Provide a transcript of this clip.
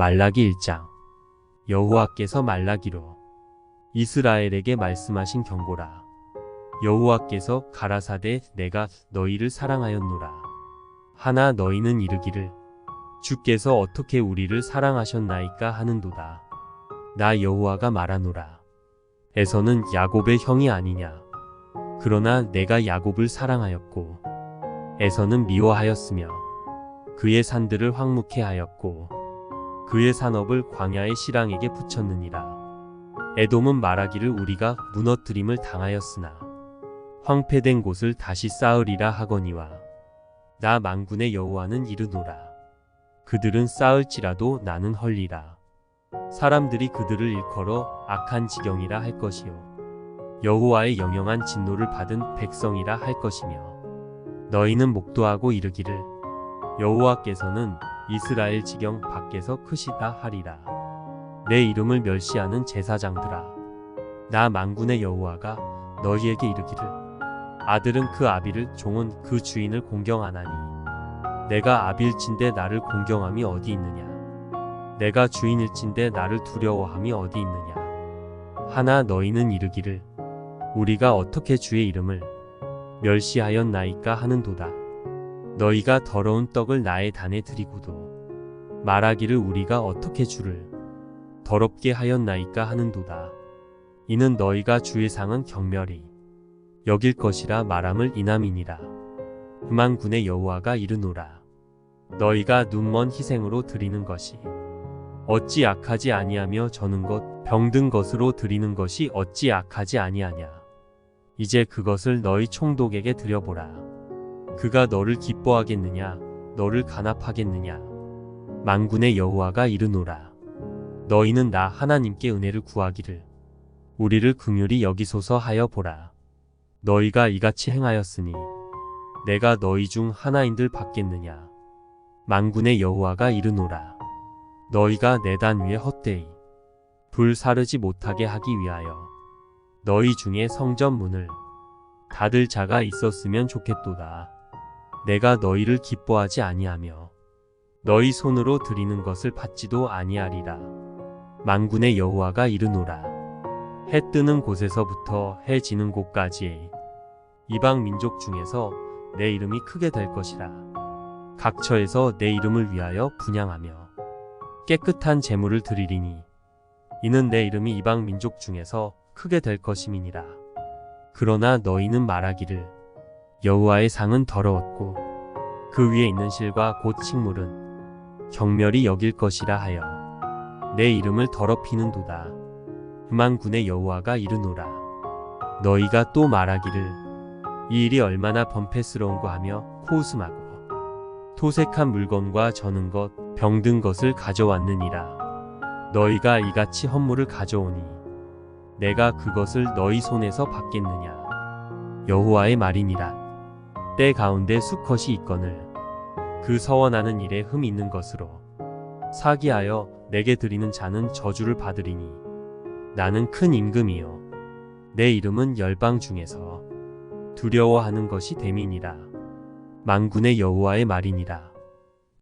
말라기 1장. 여호와께서 말라기로 이스라엘에게 말씀하신 경고라. 여호와께서 가라사대 내가 너희를 사랑하였노라. 하나 너희는 이르기를 주께서 어떻게 우리를 사랑하셨나이까 하는도다. 나 여호와가 말하노라. 에서는 야곱의 형이 아니냐. 그러나 내가 야곱을 사랑하였고 에서는 미워하였으며 그의 산들을 황무케 하였고 그의 산업을 광야의 시랑에게 붙였느니라. 에돔은 말하기를 우리가 무너뜨림을 당하였으나 황폐된 곳을 다시 쌓으리라 하거니와 나 망군의 여호와는 이르노라. 그들은 쌓을지라도 나는 헐리라. 사람들이 그들을 일컬어 악한 지경이라 할 것이요. 여호와의 영영한 진노를 받은 백성이라 할 것이며 너희는 목도하고 이르기를 여호와께서는 이스라엘 지경 밖에서 크시다 하리라. 내 이름을 멸시하는 제사장들아. 나 만군의 여호와가 너희에게 이르기를 아들은 그 아비를 종은 그 주인을 공경하나니 내가 아비일진데 나를 공경함이 어디 있느냐 내가 주인일진데 나를 두려워함이 어디 있느냐 하나 너희는 이르기를 우리가 어떻게 주의 이름을 멸시하였나이까 하는도다 너희가 더러운 떡을 나의 단에 드리고도 말하기를 우리가 어떻게 주를 더럽게 하였나이까 하는도다. 이는 너희가 주의 상은 경멸이 여길 것이라 말함을 이남이니라. 그만 군의 여호와가 이르노라. 너희가 눈먼 희생으로 드리는 것이 어찌 악하지 아니하며 저는 것 병든 것으로 드리는 것이 어찌 악하지 아니하냐. 이제 그것을 너희 총독에게 드려보라. 그가 너를 기뻐하겠느냐 너를 간합하겠느냐. 만군의 여호와가 이르노라. 너희는 나 하나님께 은혜를 구하기를. 우리를 긍휼히 여기소서 하여 보라. 너희가 이같이 행하였으니 내가 너희 중 하나인들 받겠느냐. 만군의 여호와가 이르노라. 너희가 내 단 위에 헛되이 불 사르지 못하게 하기 위하여 너희 중에 성전 문을 닫을 자가 있었으면 좋겠도다. 내가 너희를 기뻐하지 아니하며 너희 손으로 드리는 것을 받지도 아니하리라. 만군의 여호와가 이르노라. 해 뜨는 곳에서부터 해 지는 곳까지 이방 민족 중에서 내 이름이 크게 될 것이라. 각처에서 내 이름을 위하여 분양하며 깨끗한 제물을 드리리니 이는 내 이름이 이방 민족 중에서 크게 될 것임이니라. 그러나 너희는 말하기를 여호와의 상은 더러웠고 그 위에 있는 실과 곧 식물은 경멸이 여길 것이라 하여 내 이름을 더럽히는도다. 그만군의 여호와가 이르노라. 너희가 또 말하기를 이 일이 얼마나 범패스러운고 하며 코웃음하고 토색한 물건과 저는 것 병든 것을 가져왔느니라. 너희가 이같이 헌물을 가져오니 내가 그것을 너희 손에서 받겠느냐. 여호와의 말이니라. 때 가운데 수컷이 있거늘. 그 서원하는 일에 흠 있는 것으로 사기하여 내게 드리는 자는 저주를 받으리니 나는 큰 임금이요. 내 이름은 열방 중에서 두려워하는 것이 됨이니라. 만군의 여호와의 말이니라